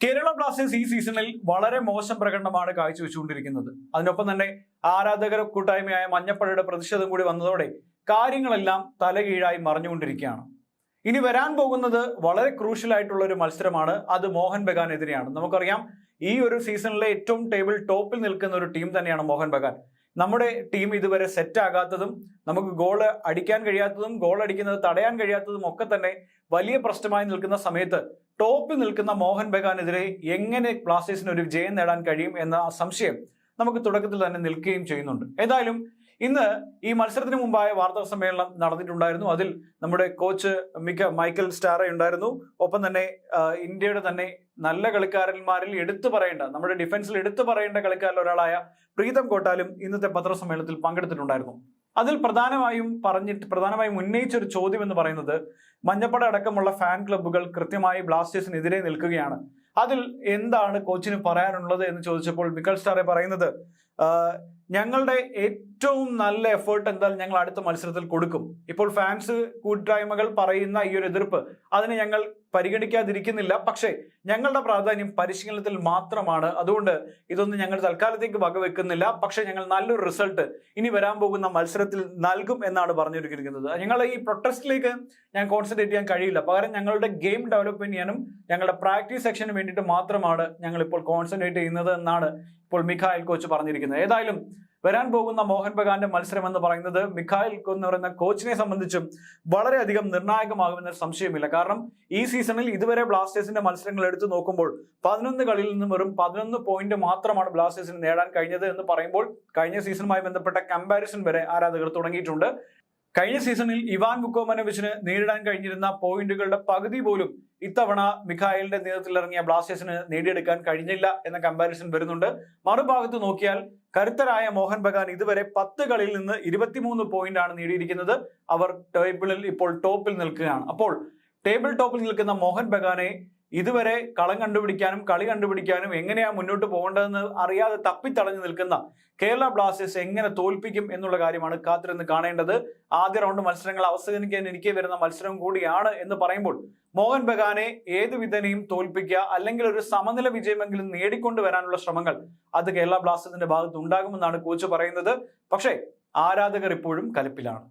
Kerala Blasters ഈ സീസണിൽ വളരെ മോശം പ്രകടനമാണ് കാഴ്ചവെച്ചുകൊണ്ടിരിക്കുന്നത്. അതിനൊപ്പം തന്നെ ആരാധകര കൂട്ടായ്മയായ മഞ്ഞപ്പഴയുടെ പ്രതിഷേധം കൂടി വന്നതോടെ കാര്യങ്ങളെല്ലാം തലകീഴായി മറിഞ്ഞുകൊണ്ടിരിക്കുകയാണ്. ഇനി വരാൻ പോകുന്നത് വളരെ ക്രൂഷ്യൽ ആയിട്ടുള്ള ഒരു മത്സരമാണ്. അത് മോഹൻ ബഗാനെതിരെയാണ്. നമുക്കറിയാം ഈ ഒരു സീസണിലെ ഏറ്റവും ടേബിൾ ടോപ്പിൽ നിൽക്കുന്ന ഒരു ടീം തന്നെയാണ് മോഹൻ ബഗാൻ. നമ്മുടെ ടീം ഇതുവരെ സെറ്റ് ആകാത്തതും നമുക്ക് ഗോൾ അടിക്കാൻ കഴിയാത്തതും ഗോൾ അടിക്കുന്നത് തടയാൻ കഴിയാത്തതും ഒക്കെ തന്നെ വലിയ പ്രശ്നമായി നിൽക്കുന്ന സമയത്ത് ടോപ്പിൽ നിൽക്കുന്ന മോഹൻ ബഗാനെതിരെ എങ്ങനെ ബ്ലാസ്റ്റേഴ്സിന് ഒരു ജയം നേടാൻ കഴിയും എന്ന സംശയം നമുക്ക് തുടക്കത്തിൽ തന്നെ നിൽക്കുകയും ചെയ്യുന്നുണ്ട്. ഏതായാലും ഇന്ന് ഈ മത്സരത്തിന് മുമ്പായ വാർത്താ സമ്മേളനം നടന്നിട്ടുണ്ടായിരുന്നു. അതിൽ നമ്മുടെ കോച്ച് മിക്ക മൈക്കൽ സ്റ്റാറ ഉണ്ടായിരുന്നു. ഒപ്പം തന്നെ ഇന്ത്യയുടെ തന്നെ നല്ല കളിക്കാരന്മാരിൽ എടുത്തു പറയേണ്ട നമ്മുടെ ഡിഫൻസിൽ എടുത്തു പറയേണ്ട കളിക്കാരിൽ ഒരാളായ പ്രീതം കോട്ടാലും ഇന്നത്തെ പത്രസമ്മേളനത്തിൽ പങ്കെടുത്തിട്ടുണ്ടായിരുന്നു. അതിൽ പ്രധാനമായും പറഞ്ഞിട്ട് പ്രധാനമായും ഉന്നയിച്ച ഒരു ചോദ്യം എന്ന് പറയുന്നത് മഞ്ഞപ്പട അടക്കമുള്ള ഫാൻ ക്ലബ്ബുകൾ കൃത്യമായി ബ്ലാസ്റ്റേഴ്സിനെതിരെ നിൽക്കുകയാണ്. അതിൽ എന്താണ് കോച്ചിന് പറയാനുള്ളത് എന്ന് ചോദിച്ചപ്പോൾ മിക്കൽ സ്റ്റാറെ പറയുന്നത് ഞങ്ങളുടെ ഏറ്റവും നല്ല എഫേർട്ട് എന്തായാലും ഞങ്ങൾ അടുത്ത മത്സരത്തിൽ കൊടുക്കും. ഇപ്പോൾ ഫാൻസ് കൂട്ടായ്മകൾ പറയുന്ന ഈ ഒരു എതിർപ്പ് അതിനെ ഞങ്ങൾ പരിഗണിക്കാതിരിക്കുന്നില്ല. പക്ഷേ ഞങ്ങളുടെ പ്രാധാന്യം പരിശീലനത്തിൽ മാത്രമാണ്. അതുകൊണ്ട് ഇതൊന്നും ഞങ്ങൾ തൽക്കാലത്തേക്ക് വകവെക്കുന്നില്ല. പക്ഷേ ഞങ്ങൾ നല്ലൊരു റിസൾട്ട് ഇനി വരാൻ പോകുന്ന മത്സരത്തിൽ നൽകും എന്നാണ് പറഞ്ഞിരിക്കുന്നത് ഞങ്ങൾ ഈ പ്രൊട്ടസ്റ്റിലേക്ക് ഞാൻ കോൺസെൻട്രേറ്റ് ചെയ്യാൻ കഴിയില്ല. പകരം ഞങ്ങളുടെ ഗെയിം ഡെവലപ്പ് ചെയ്യാനും ഞങ്ങളുടെ പ്രാക്ടീസ് സെക്ഷന് വേണ്ടിയിട്ട് മാത്രമാണ് ഞങ്ങൾ ഇപ്പോൾ കോൺസെൻട്രേറ്റ് ചെയ്യുന്നത് എന്നാണ് ഇപ്പോൾ മിഖായൽ കോച്ച് പറഞ്ഞിരിക്കുന്നത്. ഏതായാലും വരാൻ പോകുന്ന മോഹൻ ബഗാന്റെ മത്സരം എന്ന് പറയുന്നത് മിഖായൽ എന്ന് പറയുന്ന കോച്ചിനെ സംബന്ധിച്ചും വളരെയധികം നിർണായകമാകുമെന്ന സംശയമില്ല കാരണം ഈ സീസണിൽ ഇതുവരെ ബ്ലാസ്റ്റേഴ്സിന്റെ മത്സരങ്ങൾ എടുത്തു നോക്കുമ്പോൾ പതിനൊന്ന് കളിയിൽ നിന്ന് വെറും പതിനൊന്ന് പോയിന്റ് മാത്രമാണ് ബ്ലാസ്റ്റേഴ്സിന് നേടാൻ കഴിഞ്ഞത് എന്ന് പറയുമ്പോൾ കഴിഞ്ഞ സീസണുമായി ബന്ധപ്പെട്ട കമ്പാരിസൺ വരെ ആരാധകർ തുടങ്ങിയിട്ടുണ്ട്. കഴിഞ്ഞ സീസണിൽ ഇവാൻ ബുക്കോമനോവിച്ചിന് നേരിടാൻ കഴിഞ്ഞിരുന്ന പോയിന്റുകളുടെ പകുതി പോലും ഇത്തവണ മിഖായലിന്റെ നേതൃത്വത്തിൽ ഇറങ്ങിയ ബ്ലാസ്റ്റേഴ്സിന് നേടിയെടുക്കാൻ കഴിഞ്ഞില്ല എന്ന കമ്പാരിസൺ വരുന്നുണ്ട്. മറുഭാഗത്ത് നോക്കിയാൽ കരുത്തരായ മോഹൻ ബഗാൻ ഇതുവരെ പത്ത് കളിയിൽ നിന്ന് ഇരുപത്തിമൂന്ന് പോയിന്റ് ആണ് നേടിയിരിക്കുന്നത്. അവർ ടേബിളിൽ ഇപ്പോൾ ടോപ്പിൽ നിൽക്കുകയാണ്. അപ്പോൾ ടേബിൾ ടോപ്പിൽ നിൽക്കുന്ന മോഹൻ ബഗാനെ ഇതുവരെ കളം കണ്ടുപിടിക്കാനും കളി കണ്ടുപിടിക്കാനും എങ്ങനെയാ മുന്നോട്ട് പോകേണ്ടതെന്ന് അറിയാതെ തപ്പിത്തടഞ്ഞു നിൽക്കുന്ന കേരള ബ്ലാസ്റ്റേഴ്സ് എങ്ങനെ തോൽപ്പിക്കും എന്നുള്ള കാര്യമാണ് കാത്തിരുന്ന് കാണേണ്ടത്. ആദ്യ റൗണ്ട് മത്സരങ്ങൾ അവസാനിക്കാൻ എനിക്ക് വരുന്ന മത്സരം കൂടിയാണ് എന്ന് പറയുമ്പോൾ മോഹൻ ബഗാനെ ഏത് വിധനെയും തോൽപ്പിക്കുക അല്ലെങ്കിൽ ഒരു സമനില വിജയമെങ്കിലും നേടിക്കൊണ്ട് വരാനുള്ള ശ്രമങ്ങൾ അത് കേരള ബ്ലാസ്റ്റേഴ്സിന്റെ ഭാഗത്ത് ഉണ്ടാകുമെന്നാണ് കോച്ച് പറയുന്നത്. പക്ഷേ ആരാധകർ ഇപ്പോഴും കലിപ്പിലാണ്.